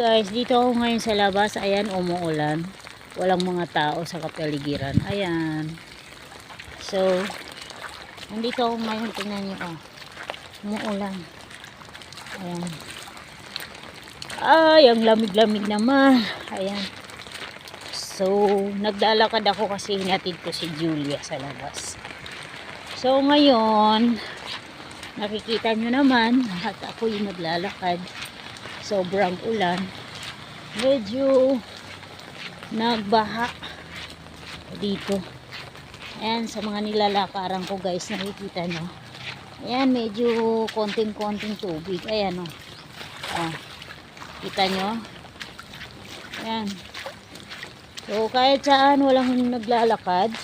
Guys, dito ako ngayon sa labas. Ayan, umuulan. Walang mga tao sa kapaligiran. Ayan. So, nandito ako ngayon. Tingnan niyo, oh. Umuulan. Ayan. Ay, ang lamig-lamig naman. Ayan. So, naglalakad ako kasi hinatid ko si Julia sa labas. So, ngayon, nakikita nyo naman at ako yung naglalakad sobrang ulan. Medyo nagbaha dito. Ayan sa mga nilalakaran ko guys nakikita nyo. Ayan medyo konting konting tubig. Ayan o ah, kita nyo? Ayan. So kahit saan walang naglalakad.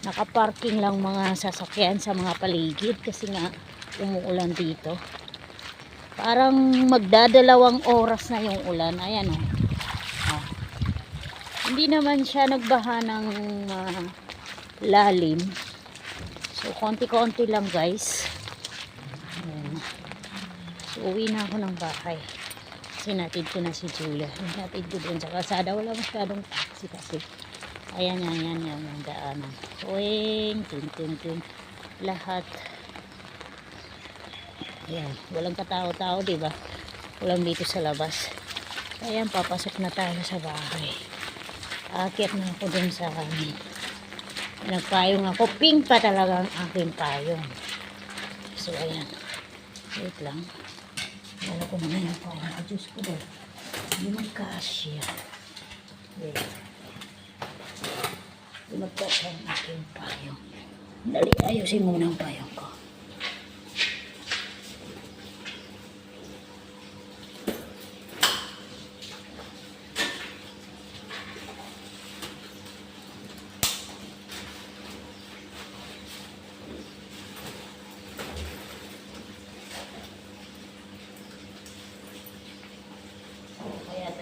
Nakaparking lang mga sasakyan sa mga paligid kasi nga umuulan dito parang magdadalawang oras na yung ulan. Ayan o oh. hindi naman siya nagbaha ng ah, lalim. So konti konti lang guys. Ayan. so uwi na ako ng bahay. Sinatid ko na si Julia. Sinatid ko dun sa kasada wala masyadong taxi kasi. Ayan yan yan yan yung daanan. Tuwing tin tin tin lahat Ayan, walang katao-tao, di ba? Walang dito sa labas. Ayan, papasok na tayo sa bahay. Akit na ako dun sa amin. Nagpayong ako. Pink pa talaga ang aking payong. So, ayan. Wait lang. Wala ko muna yung payong. Ah, Diyos ko daw. Hindi magkasya. Wait. Hindi magkasya ang aking payong. Dali, ayusin muna ang payong ko.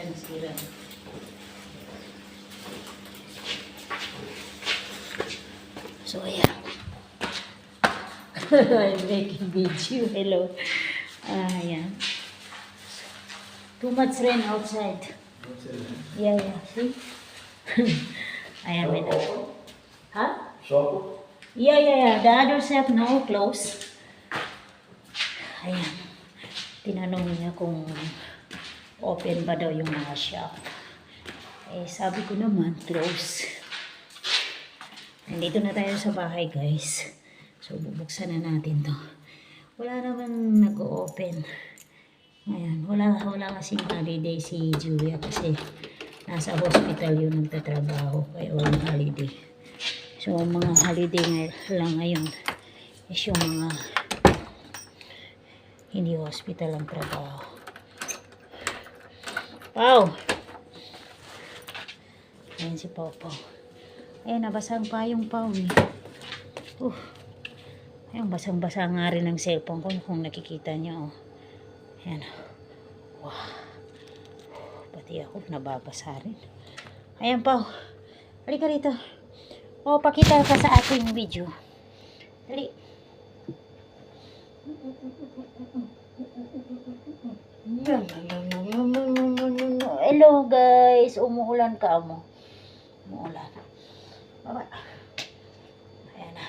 Tayo nasira. So, ayan. I'm making video. Hello. Ah, ayan. Too much rain outside. Yeah, yeah. See? ayan, may na. Ha? Shop? Yeah, yeah, yeah. The other shop, no, close. Ayan. Tinanong niya kung open ba daw yung mga shop. Eh, sabi ko naman, close. Nandito na tayo sa bahay, guys. So, bubuksan na natin to. Wala naman nag-open. Ayan, wala, wala kasing holiday si Julia kasi nasa hospital yung nagtatrabaho kaya walang holiday. So, mga holiday lang ngayon is yung mga hindi hospital ang trabaho. Wow! Ayan si Popo. Ayan, nabasang pa yung pao eh. Uh. Ayan, basang-basa nga rin ang cellphone ko kung nakikita niyo. Oh. Ayan. Wow. Pati ako nababasa rin. Ayan pa. Halika rito. O, pakita ka sa ating video. Dali. Hello guys, umuulan ka mo. Umuulan. Baba. Ayan na.